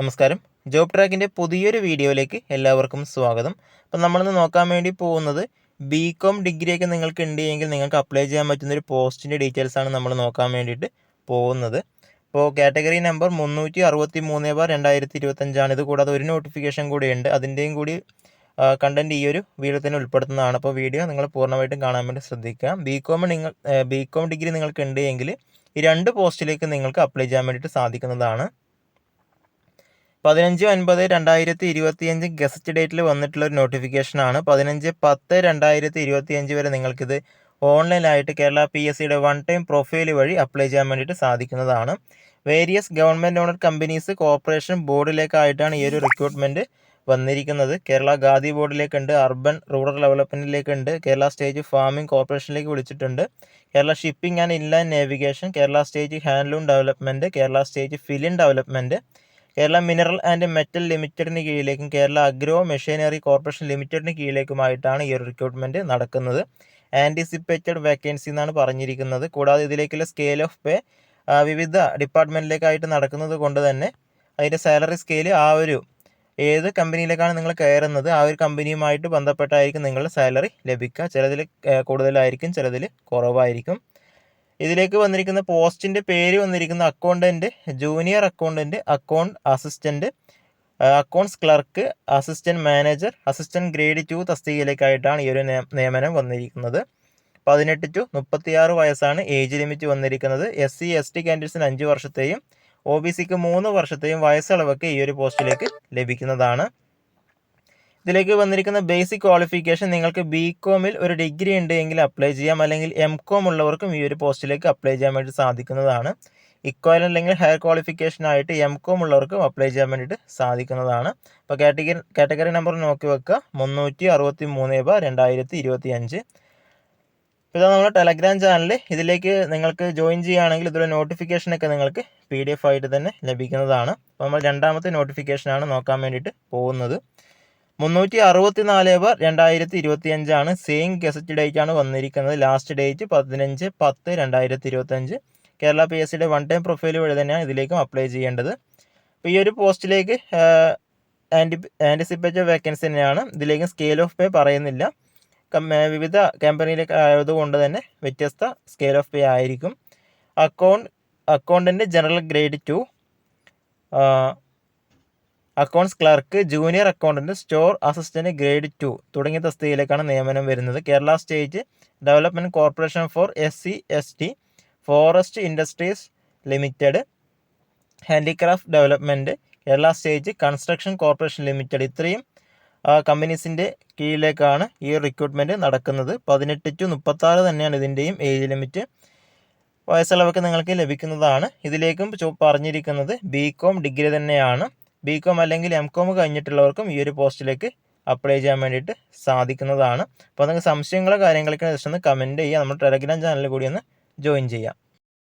നമസ്കാരം. ജോബ് ട്രാക്കിന്റെ പുതിയൊരു വീഡിയോയിലേക്ക് എല്ലാവർക്കും സ്വാഗതം. അപ്പം നമ്മളിന്ന് നോക്കാൻ വേണ്ടി പോകുന്നത് ബി കോം ഡിഗ്രിയൊക്കെ നിങ്ങൾക്ക് ഉണ്ട് എങ്കിൽ നിങ്ങൾക്ക് അപ്ലൈ ചെയ്യാൻ പറ്റുന്ന ഒരു പോസ്റ്റിന്റെ ഡീറ്റെയിൽസ് ആണ് നമ്മൾ നോക്കാൻ വേണ്ടിയിട്ട് പോകുന്നത്. അപ്പോൾ കാറ്റഗറി നമ്പർ മുന്നൂറ്റി അറുപത്തി മൂന്ന് ബാർ രണ്ടായിരത്തി ഇരുപത്തഞ്ചാണ് ഇത് കൂടാതെ ഒരു നോട്ടിഫിക്കേഷൻ കൂടി ഉണ്ട്. അതിന്റെയും കൂടി കണ്ടന്റ് ഈ ഒരു വീഡിയോ തന്നെ ഉൾപ്പെടുത്തുന്നതാണ്. അപ്പോൾ വീഡിയോ നിങ്ങൾ പൂർണമായിട്ടും കാണാൻ വേണ്ടി ശ്രദ്ധിക്കുക. ബി കോം നിങ്ങൾ ബി കോം ഡിഗ്രി നിങ്ങൾക്ക് ഉണ്ട് എങ്കിൽ ഈ രണ്ട് പോസ്റ്റിലേക്ക് നിങ്ങൾക്ക് അപ്ലൈ ചെയ്യാൻ വേണ്ടിയിട്ട് സാധിക്കുന്നതാണ്. പതിനഞ്ച് ഒൻപത് രണ്ടായിരത്തി ഇരുപത്തിയഞ്ച് ഗസറ്റ് ഡേറ്റിൽ വന്നിട്ടുള്ള ഒരു നോട്ടിഫിക്കേഷനാണ് പതിനഞ്ച് പത്ത് രണ്ടായിരത്തി ഇരുപത്തിയഞ്ച് വരെ നിങ്ങൾക്കിത് ഓൺലൈനായിട്ട് കേരള പി എസ് സിയുടെ വൺ ടൈം പ്രൊഫൈൽ വഴി അപ്ലൈ ചെയ്യാൻ വേണ്ടിയിട്ട് സാധിക്കുന്നതാണ്. Various government owner companies corporation ബോർഡിലേക്കായിട്ടാണ് ഈ ഒരു റിക്രൂട്ട്മെന്റ് വന്നിരിക്കുന്നത്. കേരള ഖാദി ബോർഡിലേക്കുണ്ട് അർബൻ റൂറൽ ഡെവലപ്മെന്റിലേക്കുണ്ട് കേരള സ്റ്റേജ് ഫാമിംഗ് കോർപ്പറേഷനിലേക്ക് വിളിച്ചിട്ടുണ്ട്. Kerala shipping and inland navigation Kerala state handloom development Kerala state film development Kerala mineral and metal ലിമിറ്റഡിന് കീഴിലേക്കും കേരള അഗ്രോ മെഷീനറി കോർപ്പറേഷൻ ലിമിറ്റഡിന് കീഴിലേക്കുമായിട്ടാണ് ഈ ഒരു റിക്രൂട്ട്മെന്റ് നടക്കുന്നത്. ആന്റിസിപ്പേറ്റഡ് വേക്കൻസി എന്നാണ് പറഞ്ഞിരിക്കുന്നത്. കൂടാതെ ഇതിലേക്കുള്ള സ്കെയിൽ ഓഫ് പേ വിവിധ ഡിപ്പാർട്ട്മെന്റിലേക്കായിട്ട് നടക്കുന്നത് കൊണ്ട് തന്നെ അതിന്റെ സാലറി സ്കെയിൽ ആ ഒരു ഏത് കമ്പനിയിലേക്കാണ് നിങ്ങൾ കയറുന്നത് ആ ഒരു കമ്പനിയുമായിട്ട് ബന്ധപ്പെട്ടായിരിക്കും നിങ്ങളുടെ സാലറി ലഭിക്കുക. ചിലതിൽ കൂടുതലായിരിക്കും ചിലതിൽ കുറവായിരിക്കും. ഇതിലേക്ക് വന്നിരിക്കുന്ന പോസ്റ്റിന്റെ പേര് വന്നിരിക്കുന്ന accountant junior accountant account assistant accounts clerk assistant manager assistant grade two തസ്തികയിലേക്കായിട്ടാണ് ഈ ഒരു നിയമനം വന്നിരിക്കുന്നത്. പതിനെട്ട് ടു മുപ്പത്തിയാറ് വയസ്സാണ് ഏജ് ലിമിറ്റ് വന്നിരിക്കുന്നത്. എസ് സി എസ് ടി കാൻഡിഡേറ്റ്സിന് അഞ്ച് വർഷത്തെയും ഒ ബി സിക്ക് മൂന്ന് വർഷത്തെയും വയസ്സളവൊക്കെ ഈ ഒരു പോസ്റ്റിലേക്ക് ലഭിക്കുന്നതാണ്. ഇതിലേക്ക് വന്നിരിക്കുന്ന ബേസിക് ക്വാളിഫിക്കേഷൻ നിങ്ങൾക്ക് ബി കോമിൽ ഒരു ഡിഗ്രി ഉണ്ട് എങ്കിൽ അപ്ലൈ ചെയ്യാം. അല്ലെങ്കിൽ എം കോം ഉള്ളവർക്കും ഈ ഒരു പോസ്റ്റിലേക്ക് അപ്ലൈ ചെയ്യാൻ വേണ്ടി സാധിക്കുന്നതാണ്. ഇക്വൽ അല്ലെങ്കിൽ ഹയർ ക്വാളിഫിക്കേഷൻ ആയിട്ട് എം കോം ഉള്ളവർക്കും അപ്ലൈ ചെയ്യാൻ വേണ്ടിയിട്ട് സാധിക്കുന്നതാണ്. അപ്പോൾ കാറ്റഗറി കാറ്റഗറി നമ്പർ നോക്കി വെക്കുക. മുന്നൂറ്റി അറുപത്തി മൂന്ന് ബാർ രണ്ടായിരത്തി ഇരുപത്തി അഞ്ച് ഇതാ നമ്മുടെ ടെലഗ്രാം ചാനൽ ഇതിലേക്ക് നിങ്ങൾക്ക് ജോയിൻ ചെയ്യുകയാണെങ്കിൽ ഇതിലെ നോട്ടിഫിക്കേഷനൊക്കെ നിങ്ങൾക്ക് പി ഡി എഫ് ആയിട്ട് തന്നെ ലഭിക്കുന്നതാണ്. അപ്പോൾ നമ്മൾ രണ്ടാമത്തെ നോട്ടിഫിക്കേഷനാണ് നോക്കാൻ വേണ്ടിയിട്ട് പോകുന്നത്. മുന്നൂറ്റി അറുപത്തി നാല് ബാർ രണ്ടായിരത്തി ഇരുപത്തി അഞ്ചാണ് സെയിം ഗസറ്റ് ഡേറ്റ് ആണ് വന്നിരിക്കുന്നത്. ലാസ്റ്റ് ഡേറ്റ് പതിനഞ്ച് പത്ത് രണ്ടായിരത്തി ഇരുപത്തഞ്ച് കേരള പി എസ് സിയുടെ വൺ ടൈം പ്രൊഫൈൽ വഴി തന്നെയാണ് ഇതിലേക്കും അപ്ലൈ ചെയ്യേണ്ടത്. അപ്പോൾ ഈ ഒരു പോസ്റ്റിലേക്ക് ആന്റി ആന്റിസിപ്പേറ്റഡ് വേക്കൻസി തന്നെയാണ്. ഇതിലേക്ക് സ്കെയിൽ ഓഫ് പേ പറയുന്നില്ല. വിവിധ കമ്പനിയിലേക്ക് ആയതുകൊണ്ട് തന്നെ വ്യത്യസ്ത സ്കെയിൽ ഓഫ് പേ ആയിരിക്കും. അക്കൗണ്ട് അക്കൗണ്ടിന്റെ general grade two accounts clerk junior accountant store assistant grade two തുടങ്ങിയ തസ്തികയിലേക്കാണ് നിയമനം വരുന്നത്. Kerala state development corporation for S C S T forest industries limited handicraft development Kerala state construction corporation limited ഇത്രയും കമ്പനീസിന്റെ കീഴിലേക്കാണ് ഈ recruitment നടക്കുന്നത്. പതിനെട്ട് to മുപ്പത്താറ് തന്നെയാണ് ഇതിന്റെയും ഏജ് ലിമിറ്റ് വയസ്സളവൊക്കെ നിങ്ങൾക്ക് ലഭിക്കുന്നതാണ്. ഇതിലേക്കും പറഞ്ഞിരിക്കുന്നത് ബി കോം ഡിഗ്രി തന്നെയാണ്. ബി കോം അല്ലെങ്കിൽ എം കോം കഴിഞ്ഞിട്ടുള്ളവർക്കും ഈ ഒരു പോസ്റ്റിലേക്ക് അപ്ലൈ ചെയ്യാൻ വേണ്ടിയിട്ട് സാധിക്കുന്നതാണ്. അപ്പോൾ നിങ്ങൾക്ക് സംശയങ്ങളോ കാര്യങ്ങളൊക്കെ ജസ്റ്റ് ഒന്ന് കമന്റ് ചെയ്യുക. നമ്മുടെ ടെലഗ്രാം ചാനലിൽ കൂടി ഒന്ന് ജോയിൻ ചെയ്യാം.